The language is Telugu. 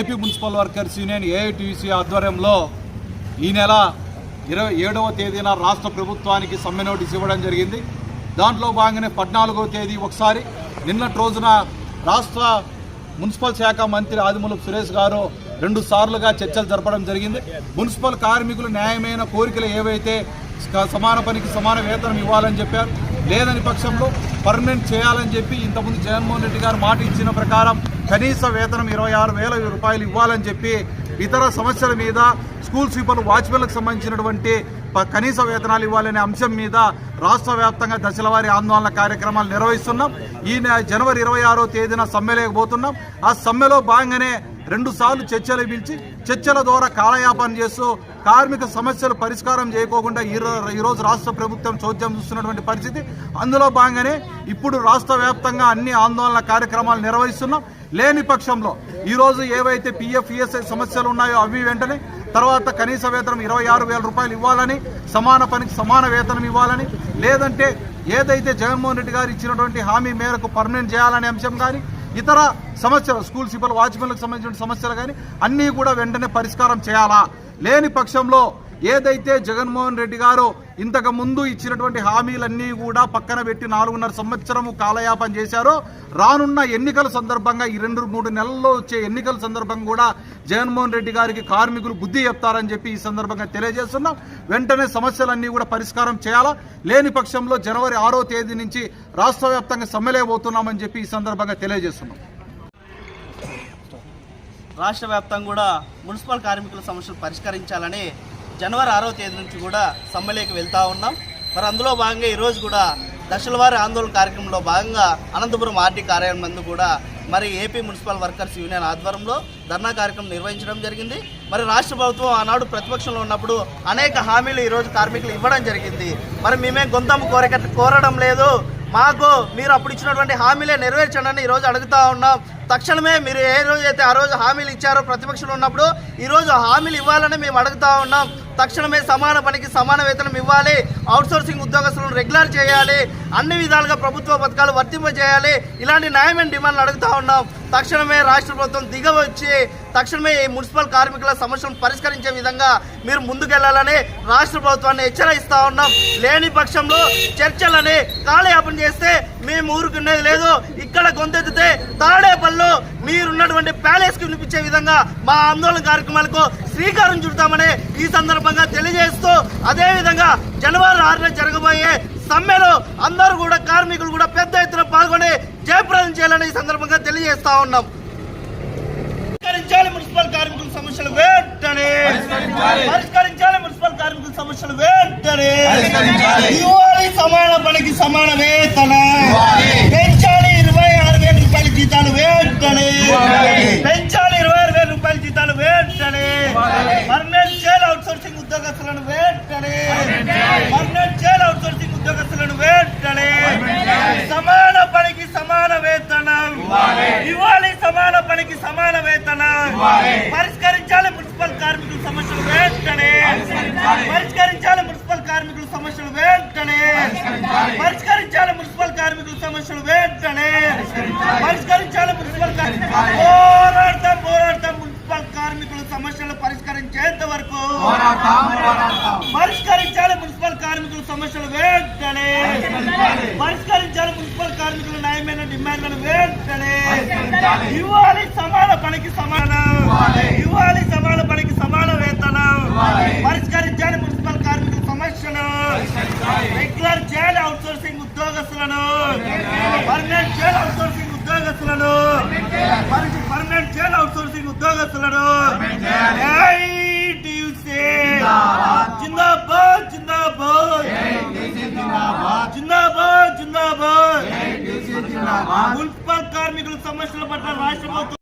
AP municipal workers union AITC ఆధ్వర్యంలో ఈ నెల ఇరవై ఏడవ తేదీన రాష్ట్ర ప్రభుత్వానికి సమ్మె నోటీస్ ఇవ్వడం జరిగింది. దాంట్లో భాగంగానే పద్నాలుగవ తేదీ ఒకసారి నిన్నటి రోజున రాష్ట్ర మున్సిపల్ శాఖ మంత్రి ఆదిమూలపు సురేష్ గారు రెండు సార్లుగా చర్చలు జరపడం జరిగింది. మున్సిపల్ కార్మికులు న్యాయమైన కోరికలు ఏవైతే సమాన పనికి సమాన వేతనం ఇవ్వాలని చెప్పారు. లేదని పక్షంలో పర్మనెంట్ చేయాలని చెప్పి ఇంతకుముందు జగన్మోహన్ రెడ్డి గారు మాట ఇచ్చిన ప్రకారం కనీస వేతనం ఇరవై ఆరు వేల రూపాయలు ఇవ్వాలని చెప్పి ఇతర సమస్యల మీద స్కూల్ స్వీపర్లు వాచ్మెన్లకు సంబంధించినటువంటి ప- కనీస వేతనాలు ఇవ్వాలనే అంశం మీద రాష్ట్ర వ్యాప్తంగా దశలవారి ఆందోళన కార్యక్రమాలు నిర్వహిస్తున్నాం. ఈ జనవరి ఇరవై ఆరో తేదీన సమ్మెలేకపోతున్నాం ఆ సమ్మెలో భాగంగానే రెండు సార్లు చర్చలు పిలిచి చర్చల ద్వారా కాలయాపన చేస్తూ కార్మిక సమస్యలు పరిష్కారం చేయకోకుండా ఈ రాష్ట్ర ప్రభుత్వం చోద్యం చూస్తున్నటువంటి పరిస్థితి. అందులో భాగంగానే ఇప్పుడు రాష్ట్ర వ్యాప్తంగా అన్ని ఆందోళన కార్యక్రమాలు నిర్వహిస్తున్నాం. లేని పక్షంలో ఈరోజు ఏవైతే పిఎఫ్ ఈఎస్ఐ సమస్యలు ఉన్నాయో అవి వెంటనే తర్వాత కనీస వేతనం ఇరవై ఆరు వేల రూపాయలు ఇవ్వాలని సమాన పనికి సమాన వేతనం ఇవ్వాలని లేదంటే ఏదైతే జగన్మోహన్ రెడ్డి గారు ఇచ్చినటువంటి హామీ మేరకు పర్మనెంట్ చేయాలనే అంశం కానీ ఇతర సమస్యలు స్కూల్ సిబ్బంది వాచ్మెన్లకు సంబంధించిన సమస్యలు కానీ అన్నీ కూడా వెంటనే పరిష్కారం చేయాలా? లేని పక్షంలో ఏదైతే జగన్మోహన్ రెడ్డి గారు ఇంతకు ముందు ఇచ్చినటువంటి హామీలన్నీ కూడా పక్కన పెట్టి నాలుగున్నర సంవత్సరము కాలయాపన చేశారు. రానున్న ఎన్నికల సందర్భంగా ఈ రెండు మూడు నెలల్లో వచ్చే ఎన్నికల సందర్భంగా కూడా జగన్మోహన్ రెడ్డి గారికి కార్మికులు బుద్ధి చెప్తారని చెప్పి ఈ సందర్భంగా తెలియజేస్తున్నాం. వెంటనే సమస్యలన్నీ కూడా పరిష్కారం చేయాలా? లేని పక్షంలో జనవరి ఆరో తేదీ నుంచి రాష్ట్ర వ్యాప్తంగా సమ్మెలేబోతున్నామని చెప్పి ఈ సందర్భంగా తెలియజేస్తున్నాం. రాష్ట్ర వ్యాప్తంగా కూడా మున్సిపల్ కార్మికుల సమస్యలు పరిష్కరించాలని జనవరి ఆరో తేదీ నుంచి కూడా సమ్మెలోకి వెళ్తా ఉన్నాం. మరి అందులో భాగంగా ఈరోజు కూడా దశలవారి ఆందోళన కార్యక్రమంలో భాగంగా అనంతపురం ఆర్టీ కార్యాలయం నందు కూడా మరి ఏపీ మున్సిపల్ వర్కర్స్ యూనియన్ ఆధ్వర్యంలో ధర్నా కార్యక్రమం నిర్వహించడం జరిగింది. మరి రాష్ట్ర ప్రభుత్వం ఆనాడు ప్రతిపక్షంలో ఉన్నప్పుడు అనేక హామీలు ఈరోజు కార్మికులు ఇవ్వడం జరిగింది. మరి మేమే గొంతం కోరిక కోరడం లేదు. మాకు మీరు అప్పుడు ఇచ్చినటువంటి హామీలే నెరవేర్చండి అని ఈరోజు అడుగుతా ఉన్నాం. తక్షణమే మీరు ఏ రోజు అయితే ఆ రోజు హామీలు ఇచ్చారో ప్రతిపక్షంలో ఉన్నప్పుడు ఈరోజు హామీలు ఇవ్వాలని మేము అడుగుతా ఉన్నాం. తక్షణమే సమాన పనికి సమాన వేతనం ఇవ్వాలి. అవుట్సోర్సింగ్ ఉద్యోగస్తులను రెగ్యులర్ చేయాలి. అన్ని విధాలుగా ప్రభుత్వ పథకాలు వర్తింపజేయాలి. ఇలాంటి న్యాయమైన డిమాండ్లు అడుగుతా ఉన్నాం. తక్షణమే రాష్ట్ర ప్రభుత్వం దిగవచ్చి తక్షణమే ఈ మున్సిపల్ కార్మికుల సమస్యలను పరిష్కరించే విధంగా మీరు ముందుకెళ్ళాలని రాష్ట్ర ప్రభుత్వాన్ని హెచ్చరిస్తా ఉన్నాం. లేని పక్షంలో చర్చలని కాలయాపన చేస్తే మేము ఊరుకునేది లేదు. ఇక్కడ గొంతెత్తితే తాడేపల్లిలో మీరున్నటువంటి ప్యాలెస్కి వినిపించే విధంగా మా ఆందోళన కార్యక్రమాలకు శ్రీకారం చుడతామని ఈ సందర్భంగా తెలియజేస్తూ అదే విధంగా జనవరి ఆరున జరగబోయే సమ్మెలో అందరూ కూడా కార్మికులు కూడా పెద్ద ఎత్తున పాల్గొని జయప్రదం చేయాలని ఈ సందర్భంగా తెలియజేస్తా ఉన్నాం. మున్సిపల్ కార్మికుల సమస్యలు వెంటనే. పరిష్కరించాలి. సమస్యలు వెంటనే ఇవ్వాలి సమాన పనికి సమాన వేతన పెంచాలి ఇరవై ఆరు వేల రూపాయల జీతాలు వెంటనే. పెంచాలి ఇరవై ఆరు వేల రూపాయల జీతాలు వెంటనే. పర్మనెంట్ చేయాలి అవుట్ సోర్సింగ్ ఉద్యోగస్తులను వెంటనే. పర్మనెంట్ చేయాలి అవుట్ సోర్సింగ్ ఉద్యోగస్తులను వెంటనే. సమాన పనికి సమాన వేతనం ఇవ్వాలి సమాన పనికి సమాన వేతనం పరిష్కరించాలి మున్సిపల్ కార్మికుల సమస్యలు వెంటనే పరిష్కరించాలి. మున్సిపల్ కార్మికుల సమస్యలు వెంటనే. పరిష్కరించాలి. మున్సిపల్ కార్మికుల సమస్యలు వెంటనే. పరిష్కరించాలి మున్సిపల్ కార్మికులు పోరాడతాం పోరాడతాం మున్సిపల్ కార్మికుల సమస్యలు పరిష్కరించేంత వరకు పరిష్కరించాలి మున్సిపల్ కార్మికుల సమస్యలు వెంటనే పరిష్కరించాలి మున్సిపల్ కార్మికుల న్యాయమైన డిమాండ్లను వెంటనే ఇవ్వాలి సమాన పనికి సమానం ఇవ్వాలి సమాన పనికి సమాన వేతనం పరిష్కరించాలి మున్సిపల్ కార్మికుల సమస్యను రెగ్యులర్ చేయాలి అవుట్ సోర్సింగ్ ఉద్యోగస్తులను పర్మనెంట్ చేయాలి అవుట్ సోర్సింగ్ ఉద్యోగస్తులను పర్మనెంట్ చేయాలి అవుట్ సోర్సింగ్ ఉద్యోగస్తులను. జిందాబాద్. జిందాబాద్ జిందాబాద్. జిందాబాద్. మున్సిపల్ కార్మికుల సమస్యల పట్ల రాష్ట్ర ప్రభుత్వం